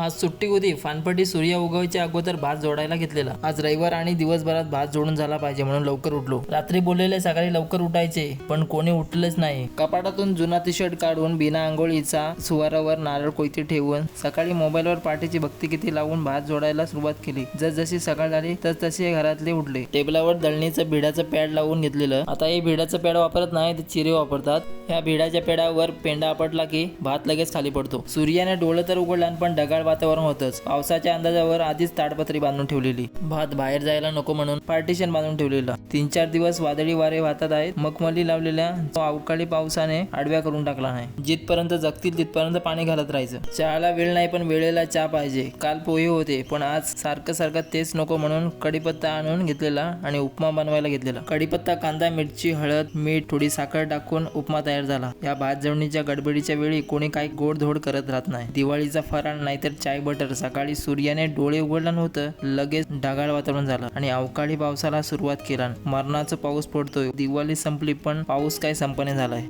आज सुट्टी होती. फानपटी सूर्य उगवायच्या अगोदर भात जोडायला घेतलेला. आज रविवार आणि दिवसभरात भात जोडून झाला पाहिजे म्हणून लवकर उठलो. रात्री बोललेले सकाळी लवकर उठायचे पण कोणी उठलेच नाही. कपाटातून जुना टी शर्ट काढून बिना आंघोळीचा सुवारावर नारळ कोयती ठेवून सकाळी मोबाईलवर पाठीची भक्ती किती लावून भात जोडायला सुरुवात केली. जसजशी सकाळ झाली तस तसे घरातले उठले. टेबलावर दळणीचं भिडाचं पॅड लावून घेतलेलं. आता हे भिडाचं पॅड वापरत नाही ते चिरे वापरतात. ह्या भिडाच्या पॅडावर पेंडा आपटला की भात लगेच खाली पडतो. सूर्याने डोळं तर उघडला पण ढगाळ वातावरण होतंच. पावसाच्या अंदाजावर आधीच ताडपत्री बांधून ठेवलेली. भात बाहेर जायला नको म्हणून पार्टिशन बांधून ठेवलेलं. तीन चार दिवस वादळी वारे वाहतात आहेत. मखमली लावलेल्या तो अवकाळी पावसाने आडव्या करून टाकला नाही जिथपर्यंत जगतील तिथपर्यंत पाणी घालत राहायचं. चहाला वेळ नाही पण वेळेला चहा पाहिजे. काल पोहे होते पण आज सारखं सारखं तेच नको म्हणून कडीपत्ता आणून घेतलेला आणि उपमा बनवायला घेतलेला. कडीपत्ता कांदा मिरची हळद मीठ थोडी साखर टाकून उपमा तयार झाला. या भात जवणीच्या गडबडीच्या वेळी कोणी काही गोडधोड करत राहत नाही. दिवाळीचा फराळ नाहीतर चाय बटर. सकाळी सूर्याने डोळे उघडलं नव्हतं. लगेच ढगाळ वातावरण झालं आणि अवकाळी पावसाला सुरुवात केला. मरणाचा पाऊस पडतोय. दिवाळी संपली पण पाऊस काय संपणे झालाय?